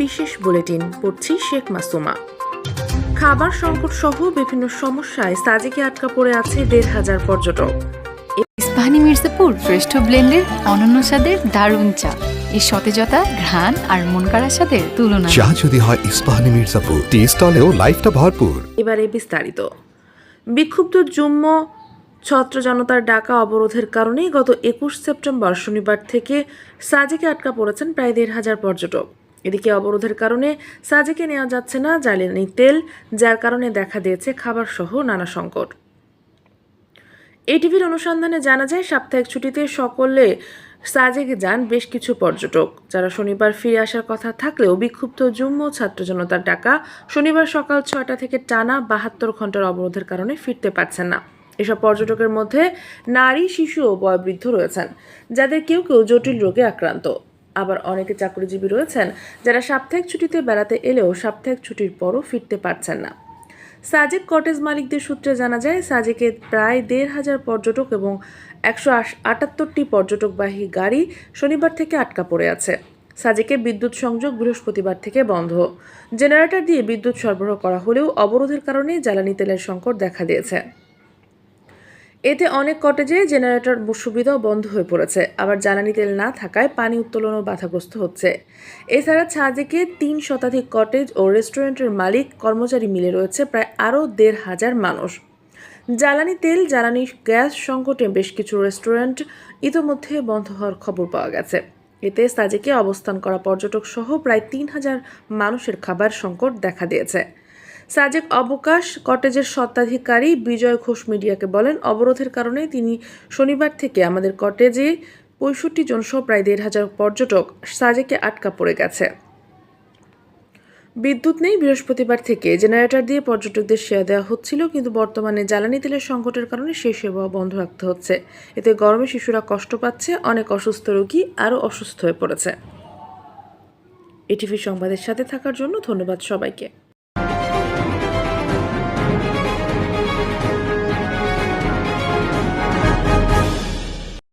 বিশেষ বুলেটিন পড়ছি শেখ মাসুমা। খাবার সংকট সহ বিভিন্ন সমস্যায় সাজেকে আটকা পড়ে আছে দেড় হাজার পর্যটক। ইস্পাহানি মির্জাপুর শ্রেষ্ঠ ব্লেন্ডের অনন্য স্বাদের দারুণ চা। এই সতেজতা ঘ্রাণ আর মন কাড়া স্বাদের তুলনা চা যদি হয় ইস্পাহানি মির্জাপুর টি স্টলেও লাইফটা ভরপুর। এবারে বিস্তারিত। বিক্ষুব্ধ জুম্ম ছত্র জনতার ডাকা অবরোধের কারণেই গত একুশ সেপ্টেম্বর শনিবার থেকে সাজেকে আটকা পড়েছেন প্রায় দেড় হাজার পর্যটক। এদিকে অবরোধের কারণে সাজেকে নেওয়া যাচ্ছে না জ্বালানি তেল, যার কারণে দেখা দিয়েছে খাবার সহ নানা সংকট। এটিভির অনুসন্ধানে জানা যায়, সাপ্তাহিক ছুটিতে সকলে সাজেকে যান বেশ কিছু পর্যটক। যারা শনিবার ফিরে আসার কথা থাকলেও বিক্ষুব্ধ জুম্ম ছাত্র জনতার ডাকা শনিবার সকাল ছয়টা থেকে টানা বাহাত্তর ঘণ্টার অবরোধের কারণে ফিরতে পারছেন না। এসব পর্যটকের মধ্যে নারী, শিশু ও বয়োবৃদ্ধ রয়েছেন, যাদের কেউ কেউ জটিল রোগে আক্রান্ত। আবার অনেকে চাকরিজীবী রয়েছেন যারা সাপ্তাহিক ছুটিতে বেড়াতে এলেও সাপ্তাহিক ছুটির পরও ফিরতে পারছেন না। সাজেক কটেজ মালিকদের সূত্রে জানা যায়, সাজেকে প্রায় দেড় হাজার পর্যটক এবং একশো আটাত্তরটি পর্যটকবাহী গাড়ি শনিবার থেকে আটকা পড়ে আছে। সাজেকে বিদ্যুৎ সংযোগ বৃহস্পতিবার থেকে বন্ধ। জেনারেটর দিয়ে বিদ্যুৎ সরবরাহ করা হলেও অবরোধের কারণে জ্বালানি তেলের সংকট দেখা দিয়েছে। এতে অনেক কটেজে জেনারেটর সুবিধাও বন্ধ হয়ে পড়েছে। আবার জ্বালানি তেল না থাকায় পানি উত্তোলনও বাধাগ্রস্ত হচ্ছে। এছাড়া ছাদেকে তিন শতাধিক কটেজ ও রেস্টুরেন্টের মালিক কর্মচারী মিলে রয়েছে প্রায় আরও দেড় হাজার মানুষ। জ্বালানি তেল, জ্বালানি গ্যাস সংকটে বেশ কিছু রেস্টুরেন্ট ইতোমধ্যে বন্ধ হওয়ার খবর পাওয়া গেছে। এতে সাজেকে অবস্থান করা পর্যটক সহ প্রায় তিন হাজার মানুষের খাবার সংকট দেখা দিয়েছে। সাজেক অবকাশ কটেজের স্বত্বাধিকারী বিজয় ঘোষ মিডিয়াকে বলেন, অবরোধের কারণে তিনি শনিবার থেকে আমাদের কটেজে পঁয়ষট্টি জন সহ প্রায় দেড় হাজার পর্যটক সাজেকে আটকা পড়ে গেছে। বিদ্যুৎ নেই, বৃহস্পতিবার থেকে জেনারেটর দিয়ে পর্যটকদের সেবা দেওয়া হচ্ছিল, কিন্তু বর্তমানে জ্বালানি তেলের সংকটের কারণে সেই সেবা বন্ধ রাখতে হচ্ছে। এতে গরমে শিশুরা কষ্ট পাচ্ছে, অনেক অসুস্থ রোগী আরও অসুস্থ হয়ে পড়েছে। এটিভি সংবাদের সাথে থাকার জন্য ধন্যবাদ সবাইকে।